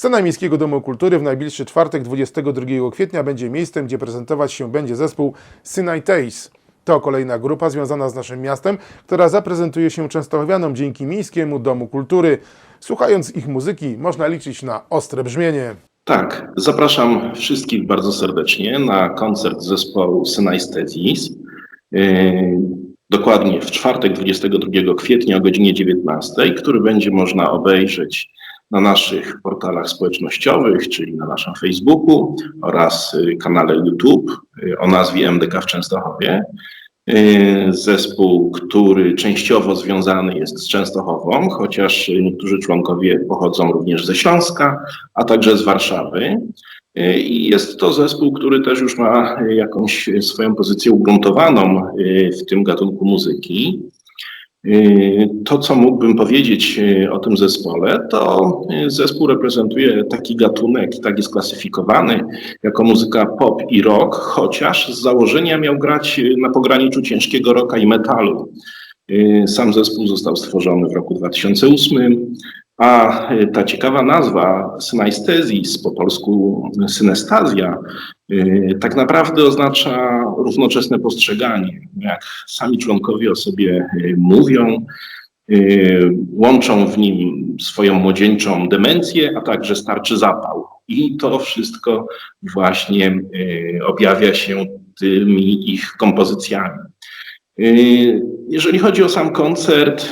Scena Miejskiego Domu Kultury w najbliższy czwartek 22 kwietnia będzie miejscem, gdzie prezentować się będzie zespół Synai Tays. To kolejna grupa związana z naszym miastem, która zaprezentuje się częstochowianom dzięki Miejskiemu Domu Kultury. Słuchając ich muzyki można liczyć na ostre brzmienie. Tak, zapraszam wszystkich bardzo serdecznie na koncert zespołu Synaesthesis. Yy, Dokładnie w czwartek 22 kwietnia o godzinie 19, który będzie można obejrzeć na naszych portalach społecznościowych, czyli na naszym Facebooku oraz y, kanale YouTube y, o nazwie MDK w Częstochowie. Y, Zespół, który częściowo związany jest z Częstochową, chociaż niektórzy członkowie pochodzą również ze Śląska, a także z Warszawy. I jest to zespół, który też już ma jakąś swoją pozycję ugruntowaną w tym gatunku muzyki. Y, To, co mógłbym powiedzieć y, o tym zespole, to y, zespół reprezentuje taki gatunek, tak jest klasyfikowany jako muzyka pop i rock, chociaż z założenia miał grać na pograniczu ciężkiego rocka i metalu. Sam zespół został stworzony w roku 2008, a y, ta ciekawa nazwa synaesthesis, po polsku synestazja, y, tak naprawdę oznacza równoczesne postrzeganie. Jak sami członkowie o sobie y, mówią, łączą w nim swoją młodzieńczą demencję, a także starczy zapał. I to wszystko właśnie objawia się tymi ich kompozycjami. Jeżeli chodzi o sam koncert,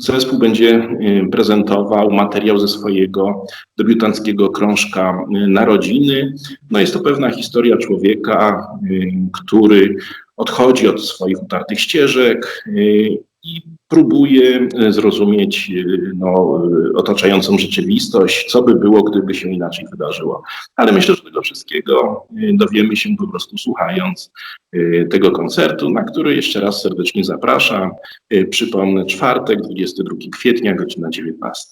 zespół będzie y, prezentował materiał ze swojego debiutanckiego krążka y, Narodziny. No jest to pewna historia człowieka, y, który odchodzi od swoich utartych ścieżek i próbuje zrozumieć y, no, y, otaczającą rzeczywistość, co by było, gdyby się inaczej wydarzyło. Ale myślę, że tego wszystkiego y, dowiemy się po prostu słuchając tego koncertu, na który jeszcze raz serdecznie zapraszam. Przypomnę, czwartek, 22 kwietnia, godzina 19.